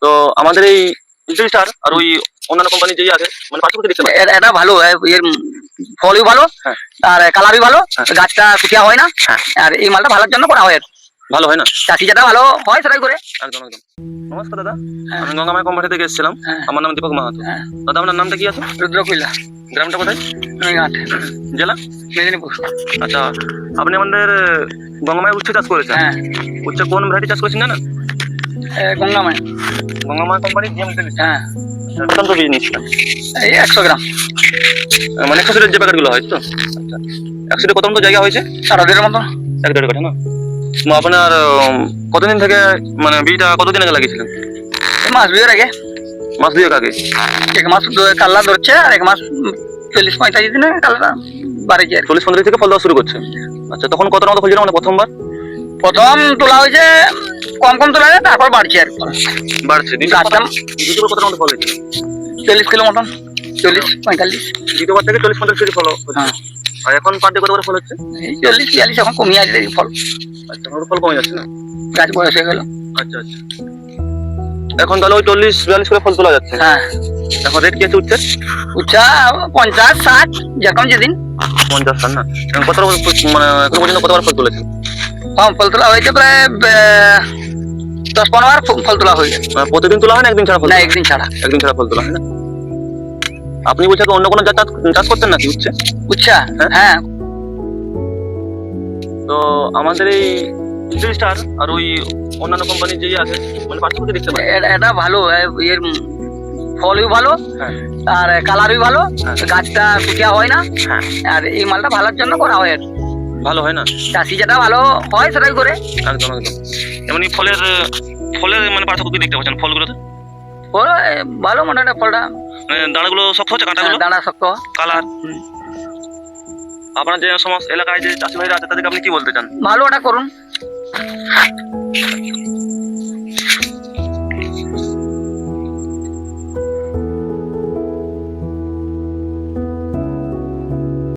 তো আমাদের এই স্টার আর ওই অন্যান্য কোম্পানি যেই আছে মানে পার্থক্য দেখতে পাই এটা- ভালো এর ফলও ভালো হ্যাঁ। আর কালারই ভালো হ্যাঁ। গাছটা শুকিয়া হয় না হ্যাঁ। আর এই মালটা ভালোর জন্য করা হয় ভালো হয় না? চাষি যেটা ভালো হয় সেটাই করে। একদম একদম। নমস্কার দাদা। আমি গঙ্গামায় কোম্পানি থেকে এসেছিলাম। আমার নাম দীপক মাহাতো। দাদা আপনার নামটা কি আছে? গ্রামটা কোথায়? নৈঘাট জেলা? মেদিনীপুর। আচ্ছা আপনি আমাদের গঙ্গামায় উচ্ছে চাষ করেছেন। হ্যাঁ। উচ্ছে কোন ভ্যারাইটি চাষ করেছেন জানেন? গঙ্গামায় গঙ্গামায় কোম্পানি জিএম হ্যাঁ। অত্যন্ত বীজ নিচ্ছিলাম এই একশো গ্রাম। মানে একশো যে প্যাকেটগুলো হয় তো? একশো কত মতো জায়গা হয়েছে? সারা দিনের মতো। এক দেড় কাঠা না? আপনার কতদিন থেকে মানে বীজটা কতদিন আগে লাগিয়েছিলেন? মাস বিয়ের আগে। মাস দুয়েক আগে? এক মাস কাল্লা ধরছে আর এক মাস চল্লিশ পঁয়তাল্লিশ দিনে কাল্লা বাড়িছে আর চল্লিশ পঁয়তাল্লিশ থেকে ফল দেওয়া শুরু করছে। আচ্ছা তখন কত মতো ফল মানে প্রথমবার? প্রথম তোলা হয়েছে কম কম তোলা হয়েছে তারপর বাড়ছে আর। বাড়ছে গাছটা দ্বিতীয়বার কত মতো ফল হয়েছিল চল্লিশ কিলো মতন চল্লিশ পঁয়তাল্লিশ। দ্বিতীয়বার থেকে চল্লিশ পঞ্চাশ কেজি ফল হ্যাঁ। আর এখন ডে কত করে ফল হচ্ছে? চল্লিশ বিয়াল্লিশ এখন কমিয়ে আছে ফল। আচ্ছা ফল কমে যাচ্ছে না? গাছ বয়স হয়ে গেল। আচ্ছা আচ্ছা। এখন তাহলে ওই চল্লিশ বিয়াল্লিশ করে ফল তোলা যাচ্ছে। হ্যাঁ। এখন রেট কি আছে উঠছে উচ্চা পঞ্চাশ ষাট যেরকম যেদিন। পঞ্চাশ টাকা না। কত মানে এখন পর্যন্ত কতবার ফল তুলেছেন? হ্যাঁ ফল তোলা হয়েছে প্রায় দশ পনেরো বার ফল তোলা হয়ে মানে প্রতিদিন তোলা হয় না একদিন ছাড়া ফল না একদিন ছাড়া। একদিন ছাড়া ফল তোলা হয় না? আপনি বলছেন অন্য কোনো চাষ- চাষ করতেন নাকি উঠছে উচ্চা হ্যাঁ। হ্যাঁ। তো আমাদের এই স্টার আর ওই অন্যান্য কোম্পানি যেই আছে মানে পার্থক্য দেখতে এটা ভালো এর ফলও ভালো হ্যাঁ। আর কালারই ভালো হ্যাঁ। গাছটা হয় না আর এই মালটা ভালোর জন্য করা হয় আর কি। ভালো হয় না? চাষি যেটা ভালো হয় সেটাই করে। একদম একদম। এমনি ফলের ফলের মানে পার্থক্য কি দেখতে পাচ্ছেন ফলগুলোতে? ফল ভালো মোটামুটি ফলটা। দাঁড়াগুলো দানাগুলো শক্ত হচ্ছে কাঁটাগুলো? দানা শক্ত। কালার। আপনার যে সমস্ত এলাকায় যে চাষি ভাইরা আছে তাদেরকে আপনি কি বলতে চান? ভালো ওটা করুন।